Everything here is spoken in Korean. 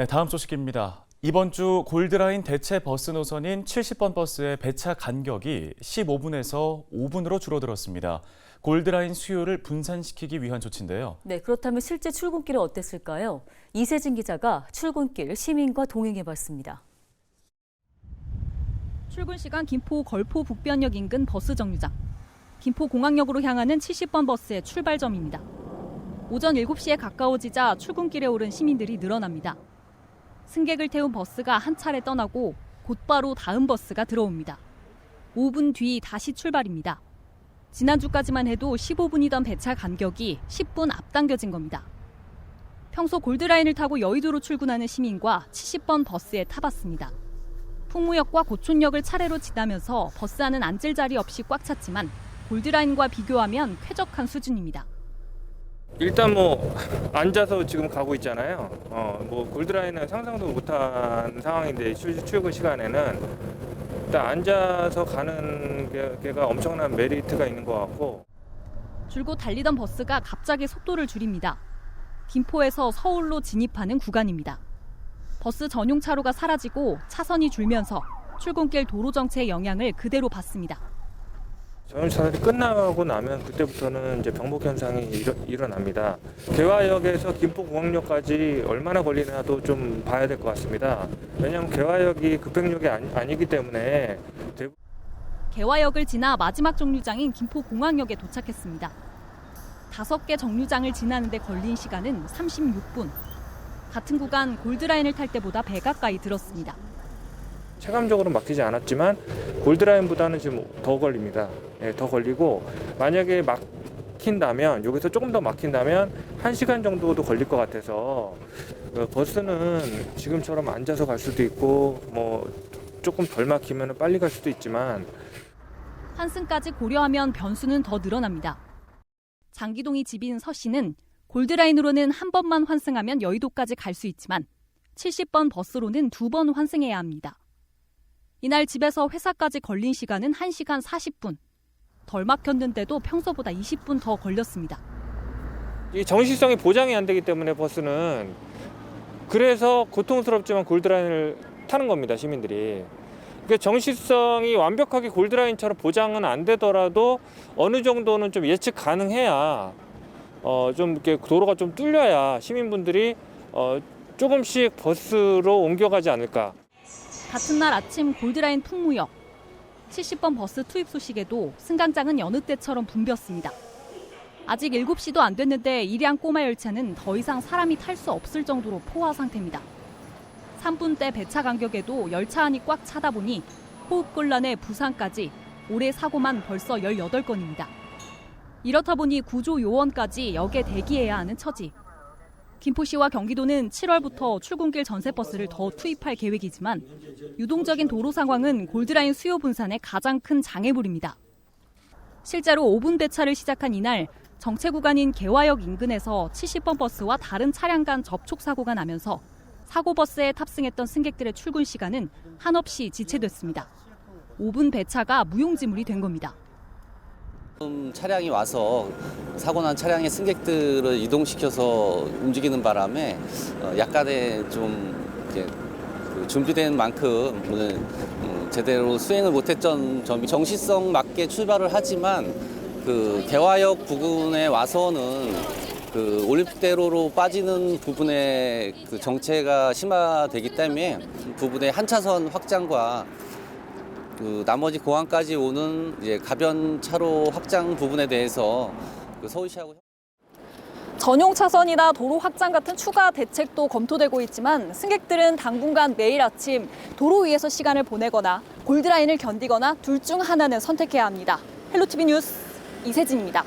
네, 다음 소식입니다. 이번 주 골드라인 대체 버스 노선인 70번 버스의 배차 간격이 15분에서 5분으로 줄어들었습니다. 골드라인 수요를 분산시키기 위한 조치인데요. 네, 그렇다면 실제 출근길은 어땠을까요? 이세진 기자가 출근길 시민과 동행해봤습니다. 출근 시간 김포 걸포 북변역 인근 버스 정류장. 김포 공항역으로 향하는 70번 버스의 출발점입니다. 오전 7시에 가까워지자 출근길에 오른 시민들이 늘어납니다. 승객을 태운 버스가 한 차례 떠나고 곧바로 다음 버스가 들어옵니다. 5분 뒤 다시 출발입니다. 지난주까지만 해도 15분이던 배차 간격이 10분 앞당겨진 겁니다. 평소 골드라인을 타고 여의도로 출근하는 시민과 70번 버스에 타봤습니다. 풍무역과 고촌역을 차례로 지나면서 버스 안은 앉을 자리 없이 꽉 찼지만 골드라인과 비교하면 쾌적한 수준입니다. 일단 뭐 앉아서 지금 가고 있잖아요. 어, 뭐 골드라인은 상상도 못한 상황인데 출, 출근 시간에는 일단 앉아서 가는 게, 게가 엄청난 메리트가 있는 것 같고 줄곧 달리던 버스가 갑자기 속도를 줄입니다. 김포에서 서울로 진입하는 구간입니다. 버스 전용 차로가 사라지고 차선이 줄면서 출근길 도로 정체의 영향을 그대로 받습니다. 전용차선이 끝나고 나면 그때부터는 이제 병목 현상이 일어, 일어 납니다. 개화역에서 김포공항역까지 얼마나 걸리나도 좀 봐야 될 것 같습니다. 왜냐하면 개화역이 급행역이 아니, 아니기 때문에 개화역을 지나 마지막 정류장인 김포공항역에 도착했습니다. 다섯 개 정류장을 지나는데 걸린 시간은 36분. 같은 구간 골드라인을 탈 때보다 배 가까이 들었습니다. 체감적으로 막히지 않았지만 골드라인보다는 지금 더 걸립니다. 예, 더 걸리고 만약에 막힌다면 여기서 조금 더 막힌다면 한 시간 정도도 걸릴 것 같아서 어, 버스는 지금처럼 앉아서 갈 수도 있고 뭐 조금 덜 막히면 빨리 갈 수도 있지만 환승까지 고려하면 변수는 더 늘어납니다. 장기동이 집인 서 씨는 골드라인으로는 한 번만 환승하면 여의도까지 갈 수 있지만 70번 버스로는 두 번 환승해야 합니다. 이날 집에서 회사까지 걸린 시간은 1시간 40분. 덜 막혔는데도 평소보다 20분 더 걸렸습니다. 이 정시성이 보장이 안 되기 때문에 버스는 그래서 고통스럽지만 골드라인을 타는 겁니다 시민들이. 그 정시성이 완벽하게 골드라인처럼 보장은 안 되더라도 어느 정도는 좀 예측 가능해야 어 좀 이렇게 도로가 좀 뚫려야 시민분들이 어 조금씩 버스로 옮겨가지 않을까. 같은 날 아침 골드라인 풍무역 70번 버스 투입 소식에도 승강장은 여느 때처럼 붐볐습니다. 아직 7시도 안 됐는데 일양 꼬마 열차는 더 이상 사람이 탈 수 없을 정도로 포화 상태입니다. 3분대 배차 간격에도 열차 안이 꽉 차다 보니 호흡 곤란에 부상까지 올해 사고만 벌써 18건입니다. 이렇다 보니 구조 요원까지 역에 대기해야 하는 처지. 김포시와 경기도는 7월부터 출근길 전세버스를 더 투입할 계획이지만 유동적인 도로 상황은 골드라인 수요 분산에 가장 큰 장애물입니다. 실제로 5분 배차를 시작한 이날 정체 구간인 개화역 인근에서 70번 버스와 다른 차량 간 접촉 사고가 나면서 사고 버스에 탑승했던 승객들의 출근 시간은 한없이 지체됐습니다. 5분 배차가 무용지물이 된 겁니다. 지금 차량이 와서 사고 난 차량의 승객들을 이동시켜서 움직이는 바람에 어, 약간의 좀그 준비된 만큼 오늘 음, 제대로 수행을 못했던 점이 정시성 맞게 출발을 하지만 그 개화역 부근에 와서는 그 올림픽대로로 빠지는 부분에 그 정체가 심화되기 때문에 부분의 한 차선 확장과 그 나머지 공항까지 오는 이제 가변 차로 확장 부분에 대해서 그 서울시하고 전용 차선이나 도로 확장 같은 추가 대책도 검토되고 있지만 승객들은 당분간 매일 아침 도로 위에서 시간을 보내거나 골드라인을 견디거나 둘 중 하나는 선택해야 합니다. 헬로티비 뉴스 이세진입니다.